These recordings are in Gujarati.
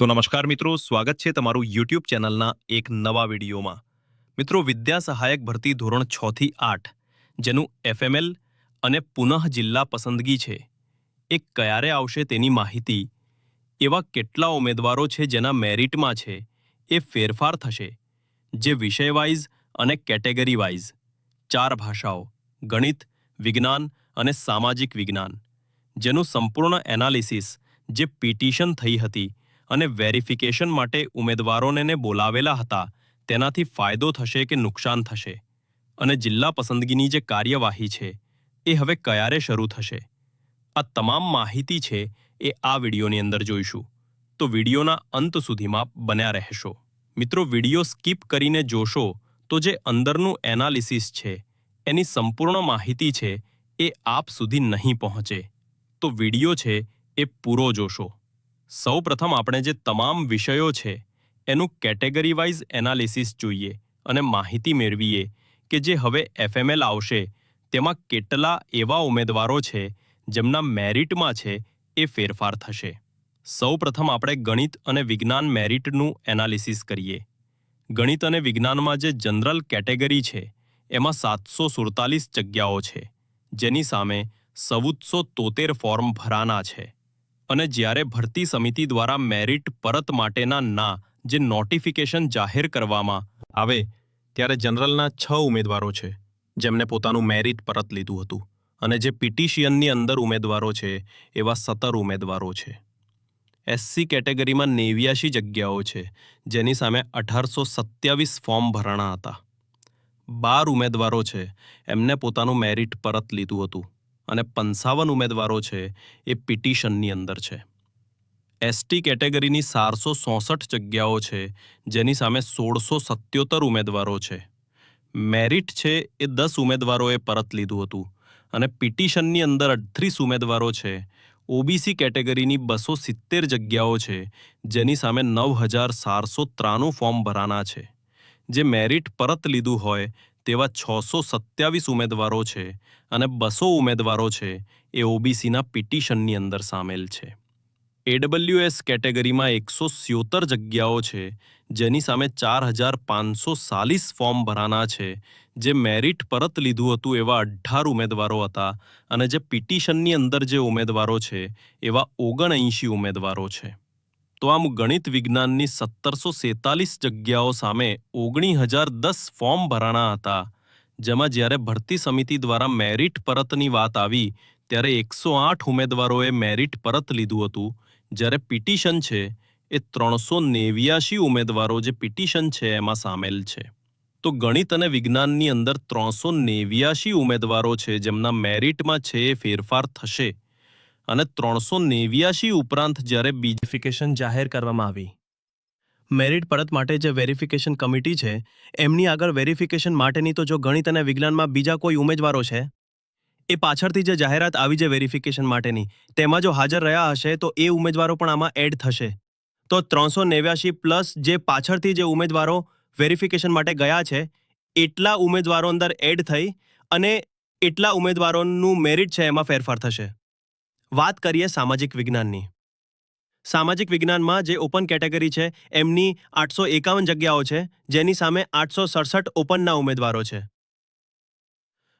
તો નમસ્કાર મિત્રો, સ્વાગત છે તમારું યુટ્યુબ ચેનલના એક નવા વિડીયોમાં. મિત્રો વિદ્યા સહાયક ભરતી ધોરણ છ થી આઠ, જેનું એફએમએલ અને પુનઃ જિલ્લા પસંદગી છે. એ ક્યારે આવશે તેની માહિતી, એવા કેટલા ઉમેદવારો છે જેના મેરિટમાં છે, એ ફેરફાર થશે, જે વિષય વાઇઝ અને કેટેગરી વાઇઝ ચાર ભાષાઓ, ગણિત, વિજ્ઞાન અને સામાજિક વિજ્ઞાન, જેનું સંપૂર્ણ એનાલિસિસ, જે પિટિશન થઈ હતી અને વેરિફિકેશન માટે ઉમેદવારોને બોલાવેલા હતા. તેનાથી ફાયદો થશે કે નુકસાન થશે? અને જિલ્લા પસંદગીની જે કાર્યવાહી છે, એ હવે ક્યારે શરૂ થશે? આ તમામ માહિતી છે, એ આ વિડીયોની અંદર જોઈશું. તો વિડીયોના અંત સુધીમાં બન્યા રહેશો. મિત્રો, વીડિયો સ્કીપ કરીને જોશો તો જે અંદરનું એનાલિસિસ છે, એની સંપૂર્ણ માહિતી છે, એ આપ સુધી નહીં પહોંચે. તો વીડિયો છે, એ પૂરો જોશો. સૌ પ્રથમ આપણે જે તમામ વિષયો છે, એનું કેટેગરી વાઇઝ એનાલિસિસ જોઈએ અને માહિતી મેળવીએ કે જે હવે એફએમએલ આવશે, તેમાં કેટલા એવા ઉમેદવારો છે, જેમના મેરિટમાં છે, એ ફેરફાર થશે. સૌ પ્રથમ આપણે ગણિત અને વિજ્ઞાન મેરિટનું એનાલિસિસ કરીએ. ગણિત અને વિજ્ઞાનમાં જે જનરલ કેટેગરી છે, એમાં સાતસો સુડતાલીસ જગ્યાઓ છે, જેની સામે ચૌદસો તોતેર ફોર્મ ભરાના છે. અને જ્યારે ભરતી સમિતિ દ્વારા મેરિટ પરત માટેના ના, જે નોટિફિકેશન જાહેર કરવામાં આવે, ત્યારે જનરલના છ ઉમેદવારો છે જેમને પોતાનું મેરિટ પરત લીધું હતું અને જે પિટિશિયનની અંદર ઉમેદવારો છે, એવા સત્તર ઉમેદવારો છે. એસસી કેટેગરીમાં નેવ્યાશી જગ્યાઓ છે, જેની સામે અઢારસો સત્યાવીસ ફોર્મ ભરાણા હતા. બાર ઉમેદવારો છે, એમને પોતાનું મેરિટ પરત લીધું હતું. અને પંચાવન ઉમેદવારો છે એ પિટિશનની અંદર છે. એસટી કેટેગરીની ચારસો ચોસઠ જગ્યાઓ છે, જેની સામે સોળસો સત્યોતર ઉમેદવારો છે. મેરિટ છે એ દસ ઉમેદવારોએ પરત લીધું હતું અને પિટિશનની અંદર અડત્રીસ ઉમેદવારો છે. ઓબીસી કેટેગરીની બસો સિત્તેર જગ્યાઓ છે, જેની સામે નવ હજાર ચારસો ત્રાણું ફોર્મ ભરાના છે. જે મેરિટ પરત લીધું હોય તેવા છસો સત્યાવીસ ઉમેદવારો છે અને બસો ઉમેદવારો છે એ ઓબીસીના પિટિશનની અંદર સામેલ છે. એડબલ્યુએસ કેટેગરીમાં એકસો સ્યોતર જગ્યાઓ છે, જેની સામે ચાર હજાર પાંચસો ચાલીસ ફોર્મ ભરાના છે, જે મેરિટ પરત લીધું હતું એવા અઢાર ઉમેદવારો હતા અને જે પિટિશનની અંદર જે ઉમેદવારો છે એવા ઓગણએંશી ઉમેદવારો છે. તો આમ ગણિત વિજ્ઞાનની સત્તરસો સેતાલીસ જગ્યાઓ સામે ઓગણી હજાર દસ ફોર્મ ભરાણા હતા. જેમાં જ્યારે ભરતી સમિતિ દ્વારા મેરિટ પરતની વાત આવી, ત્યારે એકસો આઠ ઉમેદવારોએ મેરિટ પરત લીધું હતું. જ્યારે પિટિશન છે, એ ત્રણસો નેવ્યાશી ઉમેદવારો જે પિટિશન છે, એમાં સામેલ છે. તો ગણિત અને વિજ્ઞાનની અંદર ત્રણસો નેવ્યાશી ઉમેદવારો છે, જેમના મેરિટમાં છે એ ફેરફાર થશે. અને ત્રણસો નેવ્યાશી ઉપરાંત જ્યારે બીજીફિકેશન જાહેર કરવામાં આવી. મેરિટ પરત માટે જે વેરિફિકેશન કમિટી છે, એમની આગળ વેરિફિકેશન માટેની તો જો ગણિત અને વિજ્ઞાનમાં બીજા કોઈ ઉમેદવારો છે, એ પાછળથી જે જાહેરાત આવી છે વેરિફિકેશન માટેની, તેમાં જો હાજર રહ્યા હશે તો એ ઉમેદવારો પણ આમાં એડ થશે. તો ત્રણસો નેવ્યાશી પ્લસ જે પાછળથી જે ઉમેદવારો વેરિફિકેશન માટે ગયા છે, એટલા ઉમેદવારો અંદર એડ થઈ અને એટલા ઉમેદવારોનું મેરિટ છે એમાં ફેરફાર થશે. વાત કરીએ સામાજિક વિજ્ઞાનની. સામાજિક વિજ્ઞાનમાં જે ઓપન કેટેગરી છે, એમની આઠસો એકાવન જગ્યાઓ છે, જેની સામે આઠસો સડસઠ ઓપનના ઉમેદવારો છે.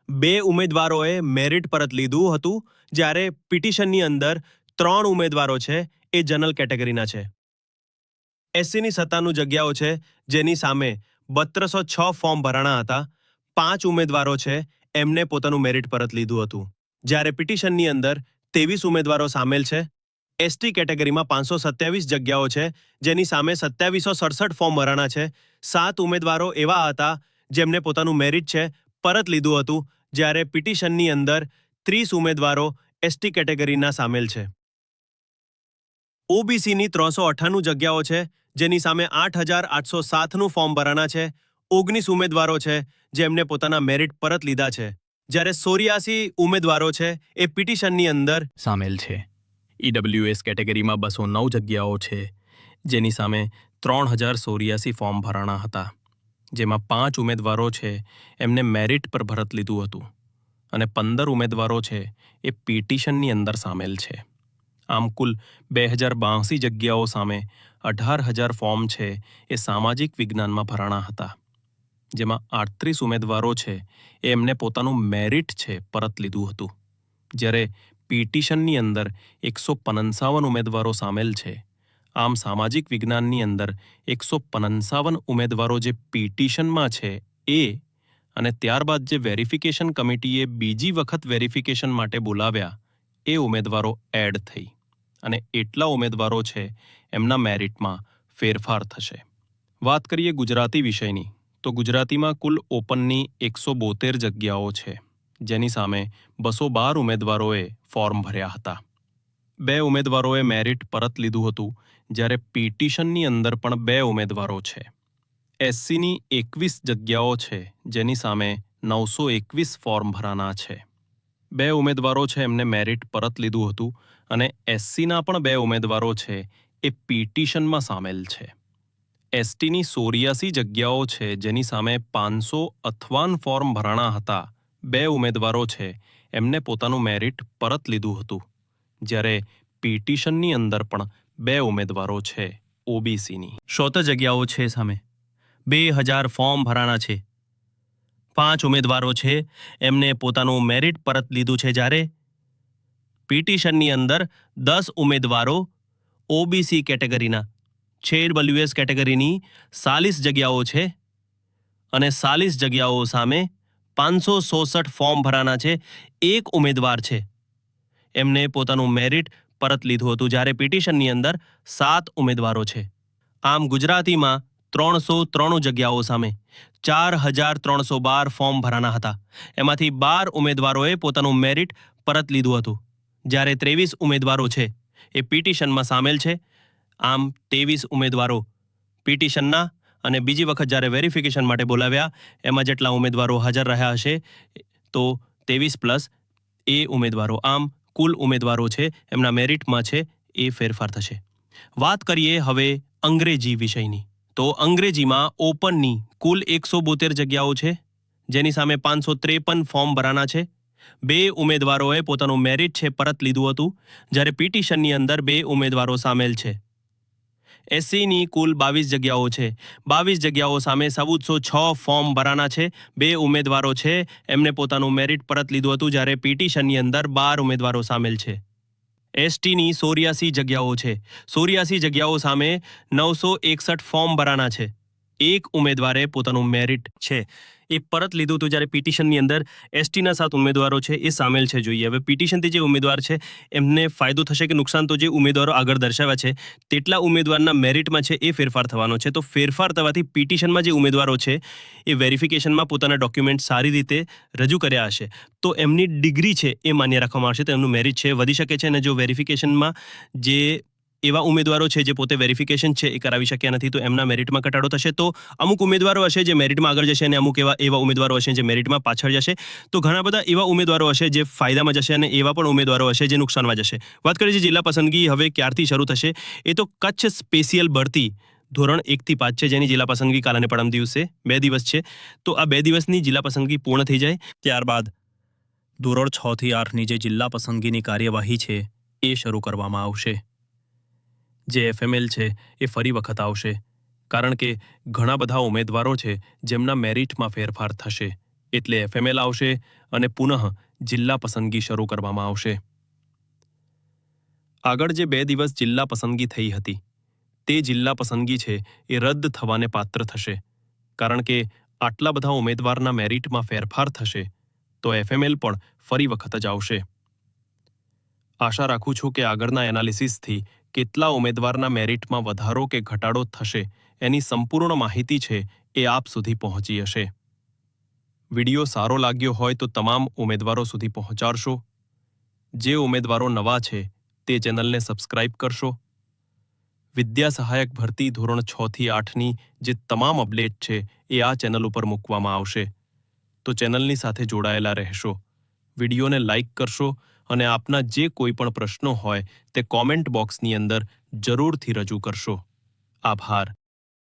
બે ઉમેદવારોએ મેરિટ પરત લીધું હતું, જ્યારે પિટિશનની અંદર ત્રણ ઉમેદવારો છે, એ જનરલ કેટેગરીના છે. એસસીની સત્તાનું જગ્યાઓ છે, જેની સામે બત્રસો છ ફોર્મ ભરાણા હતા, પાંચ ઉમેદવારો છે, એમને પોતાનું મેરિટ પરત લીધું હતું. જ્યારે પિટિશનની અંદર ત્રેવીસ ઉમેદવારો સામેલ છે. એસટી કેટેગરીમાં પાંચસો સત્યાવીસ જગ્યાઓ છે, જેની સામે સત્યાવીસો સડસઠ ફોર્મ ભરાણા છે. સાત ઉમેદવારો એવા હતા જેમને પોતાનું મેરિટ છે, પરત લીધું હતું, જ્યારે પિટિશનની અંદર ત્રીસ ઉમેદવારો એસટી કેટેગરીના સામેલ છે. ઓબીસીની ત્રણસો અઠ્ઠાણું જગ્યાઓ છે, જેની સામે આઠ હજાર આઠસો સાતનું ફોર્મ ભરાણા છે. ઓગણીસ ઉમેદવારો છે, જેમને પોતાના મેરિટ પરત લીધા છે. જ્યારે સોરિયાસી ઉમેદવારો છે, એ પિટિશનની અંદર સામેલ છે. ઈડબ્લ્યુએસ કેટેગરીમાં બસો નવ જગ્યાઓ છે, જેની સામે ત્રણ હજાર સોરિયાસી ફોર્મ ભરાણા હતા, જેમાં પાંચ ઉમેદવારો છે, એમને મેરિટ પર ભરત લીધું હતું, અને પંદર ઉમેદવારો છે, એ પિટિશનની અંદર સામેલ છે. આમ કુલ બે હજાર બાંસી જગ્યાઓ સામે અઢાર હજાર ફોર્મ છે, એ સામાજિક વિજ્ઞાનમાં ભરાણા હતા. જેમાં આડત્રીસ ઉમેદવારો છે એમને પોતાનું મેરિટ છે પરત લીધું હતું. જ્યારે પિટિશનની અંદર એકસો પંચાવન ઉમેદવારો સામેલ છે, આમ સામાજિક વિજ્ઞાનની અંદર એકસો પંચાવન ઉમેદવારો જે પિટિશનમાં છે એ, અને ત્યારબાદ જે વેરિફિકેશન કમિટીએ બીજી વખત વેરિફિકેશન માટે બોલાવ્યા, એ ઉમેદવારો એડ થઈ. અને એટલા ઉમેદવારો છે, એમના મેરિટમાં ફેરફાર થશે. વાત કરીએ ગુજરાતી વિષયની. તો ગુજરાતીમાં કુલ ઓપનની એકસો બોતેર જગ્યાઓ છે, જેની સામે બસો બાર ઉમેદવારોએ ફોર્મ ભર્યા હતા. બે ઉમેદવારોએ મેરિટ પરત લીધું હતું, જ્યારે પિટિશનની અંદર પણ બે ઉમેદવારો છે. એસસીની એકવીસ જગ્યાઓ છે, જેની સામે નવસો એકવીસ ફોર્મ ભરાના છે. બે ઉમેદવારો છે, એમને મેરિટ પરત લીધું હતું, અને એસસીના પણ બે ઉમેદવારો છે, એ પિટિશનમાં સામેલ છે. એસટીની સોરિયાસી જગ્યાઓ છે, જેની સામે પાંચસો અથવાન ફોર્મ ભરાણા હતા. બે ઉમેદવારો છે. એમને પોતાનું મેરિટ પરત લીધું હતું. જ્યારે પિટિશનની અંદર પણ બે ઉમેદવારો છે, ઓબીસીની. શોત જગ્યાઓ છે સામે. બે હજાર ફોર્મ ભરાણા છે. પાંચ ઉમેદવારો છે. એમને પોતાનું મેરિટ પરત લીધું છે જ્યારે પિટિશનની અંદર દસ ઉમેદવારો ઓબીસી કેટેગરીના છે ડબલ્યુએસ કેટેગરીની સાલીસ જગ્યાઓ છે અને સાલીસ જગ્યાઓ સામે પાંચસો સોસઠ ફોર્મ ભરાના છે. એક ઉમેદવાર છે. એમને પોતાનું મેરિટ પરત લીધું હતું જ્યારે પિટિશનની અંદર સાત ઉમેદવારો છે. આમ ગુજરાતીમાં ત્રણસો ત્રાણું જગ્યાઓ સામે ચાર હજાર ત્રણસો બાર ફોર્મ ભરાના હતા. એમાંથી બાર ઉમેદવારોએ પોતાનું મેરિટ પરત લીધું હતું. જ્યારે ત્રેવીસ ઉમેદવારો છે એ પિટિશનમાં સામેલ છે. આમ ત્રેવીસ ઉમેદવારો પિટિશનના અને બીજી વખત જ્યારે વેરિફિકેશન માટે બોલાવ્યા, એમાં જેટલા ઉમેદવારો હાજર રહ્યા હશે, તો ત્રેવીસ પ્લસ એ ઉમેદવારો. આમ કુલ ઉમેદવારો છે, એમના મેરિટમાં છે, એ ફેરફાર થશે. વાત કરીએ હવે અંગ્રેજી વિષયની. તો અંગ્રેજીમાં ઓપનની કુલ એકસો બોતેર જગ્યાઓ છે, જેની સામે પાંચસો ત્રેપન ફોર્મ ભરાના છે. બે ઉમેદવારોએ પોતાનું મેરિટ છે પરત લીધું હતું, જ્યારે પિટિશનની અંદર બે ઉમેદવારો સામેલ છે. એસસીની કુલ બાવીસ જગ્યાઓ છે. બાવીસ જગ્યાઓ સામે ચૌદસો છ ફોર્મ ભરાના છે. બે ઉમેદવારો છે. એમને પોતાનું મેરિટ પરત લીધું હતું જ્યારે પિટિશનની અંદર બાર ઉમેદવારો સામેલ છે. એસટીની સોરિયાસી જગ્યાઓ છે. સોરિયાસી જગ્યાઓ સામે નવસો એકસઠ ફોર્મ ભરાના છે. એક ઉમેદવારે પોતાનું મેરિટ છે. એ પરત લીધું હતું જ્યારે પિટિશનની અંદર એસટીના સાત ઉમેદવારો છે એ સામેલ છે જોઈએ. હવે પિટિશનથી જે ઉમેદવાર છે, એમને ફાયદો થશે કે નુકસાન? તો જે ઉમેદવારો આગળ દર્શાવ્યા છે, તેટલા ઉમેદવારના મેરિટમાં છે એ ફેરફાર થવાનો છે. તો ફેરફાર થવાથી પિટિશનમાં જે ઉમેદવારો છે, એ વેરિફિકેશનમાં પોતાના ડોક્યુમેન્ટ સારી રીતે રજૂ કર્યા હશે. તો એમની ડિગ્રી છે એ માન્ય રાખવામાં આવશે. તો એમનું મેરિટ છે વધી શકે છે અને જો વેરિફિકેશનમાં જે એવા ઉમેદવારો છે જે પોતે વેરિફિકેશન છે એ કરાવી શક્યા નથી, તો એમના મેરિટમાં ઘટાડો થશે. તો અમુક ઉમેદવારો હશે જે મેરિટમાં આગળ જશે અને અમુક એવા એવા ઉમેદવારો હશે જે મેરિટમાં પાછળ જશે. તો ઘણા બધા એવા ઉમેદવારો હશે જે ફાયદામાં જશે અને એવા પણ ઉમેદવારો હશે જે નુકસાનમાં જશે. વાત કરીએ જિલ્લા પસંદગી હવે ક્યારથી શરૂ થશે, એ તો કચ્છ સ્પેશિયલ ભરતી ધોરણ એકથી પાંચ છે, જેની જિલ્લા પસંદગી કાલ અને પરમ દિવસે બે દિવસ છે. તો આ બે દિવસની જિલ્લા પસંદગી પૂર્ણ થઈ જાય, ત્યારબાદ ધોરણ છ થી આઠની જે જિલ્લા પસંદગીની કાર્યવાહી છે, એ શરૂ કરવામાં આવશે. જે એફએમએલ છે, એ ફરી વખત આવશે. કારણ કે ઘણા બધા ઉમેદવારો છે, જેમના મેરિટમાં ફેરફાર થશે. એટલે એફએમએલ આવશે અને પુનઃ જિલ્લા પસંદગી શરૂ કરવામાં આવશે. આગળ જે બે દિવસ જિલ્લા પસંદગી થઈ હતી, તે જિલ્લા પસંદગી છે, એ રદ થવાને પાત્ર થશે. કારણ કે આટલા બધા ઉમેદવારના મેરિટમાં ફેરફાર થશે, તો એફએમએલ પણ ફરી વખત જ આવશે. આશા રાખું છું કે આગળના એનાલિસિસથી કેટલા ઉમેદવારના મેરિટમાં વધારો કે ઘટાડો થશે એની સંપૂર્ણ માહિતી છે એ આપ સુધી પહોંચી હશે. વિડિયો સારો લાગ્યો હોય તો તમામ ઉમેદવારો સુધી પહોંચાડશો. જે ઉમેદવારો નવા છે તે ચેનલને સબસ્ક્રાઇબ કરશો. વિદ્યા સહાયક ભરતી ધોરણ છ થી આઠની જે તમામ અપડેટ છે એ આ ચેનલ ઉપર મૂકવામાં આવશે. તો ચેનલની સાથે જોડાયેલા રહેશો. વિડીયોને લાઇક કરશો અને આપના જે કોઈ પણ પ્રશ્નો હોય, તે કોમેન્ટ બોક્સની અંદર જરૂરથી રજૂ કરશો. આભાર.